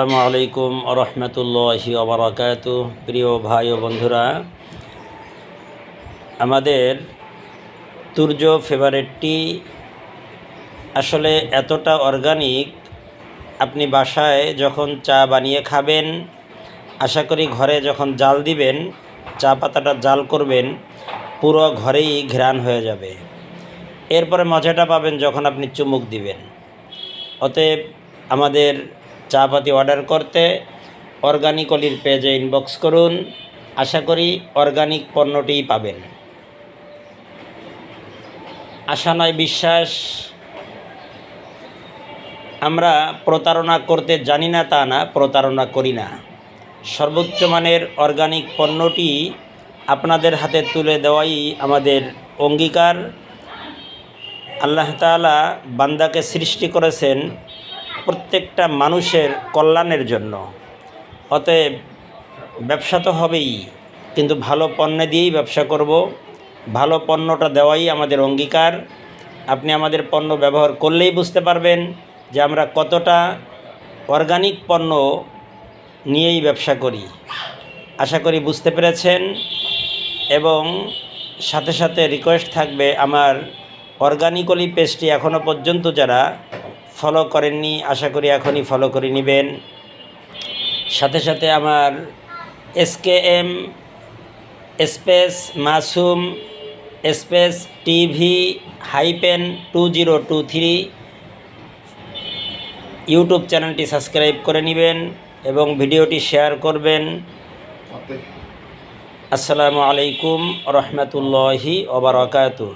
আসসালামু আলাইকুম রহমতুল্লাহি ওবরাকাত প্রিয় ভাই ও বন্ধুরা, আমাদের তুর্য ফেভারেটটি আসলে এতটা অর্গানিক, আপনি বাসায় যখন চা বানিয়ে খাবেন, আশা করি ঘরে যখন জাল দিবেন, চা পাতাটা জাল করবেন, পুরো ঘরেই ঘ্রাণ হয়ে যাবে। এরপরে মজাটা পাবেন যখন আপনি চুমুক দিবেন। অতএব আমাদের চা পাতি অর্ডার করতে অর্গানিক অলির পেজে ইনবক্স করুন। আশা করি অর্গানিক পণ্যটিই পাবেন। আশা নয় বিশ্বাস। আমরা প্রতারণা করতে জানি না তা না, প্রতারণা করি না। সর্বোচ্চ মানের অর্গানিক পণ্যটি আপনাদের হাতে তুলে দেওয়াই আমাদের অঙ্গীকার। আল্লাহ বান্দাকে সৃষ্টি করেছেন প্রত্যেকটা মানুষের কল্যাণের জন্য। অতএব ব্যবসা তো হবেই, কিন্তু ভালো পণ্য দিয়েই ব্যবসা করব। ভালো পণ্যটা দেওয়াই আমাদের অঙ্গীকার। আপনি আমাদের পণ্য ব্যবহার করলেই বুঝতে পারবেন যে আমরা কতটা অর্গানিক পণ্য নিয়েই ব্যবসা করি। আশা করি বুঝতে পেরেছেন। এবং সাথে সাথে রিকোয়েস্ট থাকবে আমার অর্গানিকলি পেজটি এখনও পর্যন্ত যারা ফলো করেননি আশা করি এখনই ফলো করে নেবেন। সাথে সাথে আমার SK M space Masum space TV hyphen two zero two three YouTube চ্যানেলটি সাবস্ক্রাইব করে নেবেন এবং ভিডিওটি শেয়ার করবেন। আসসালামু আলাইকুম রহমতুল্লাহি ওবরাকাতু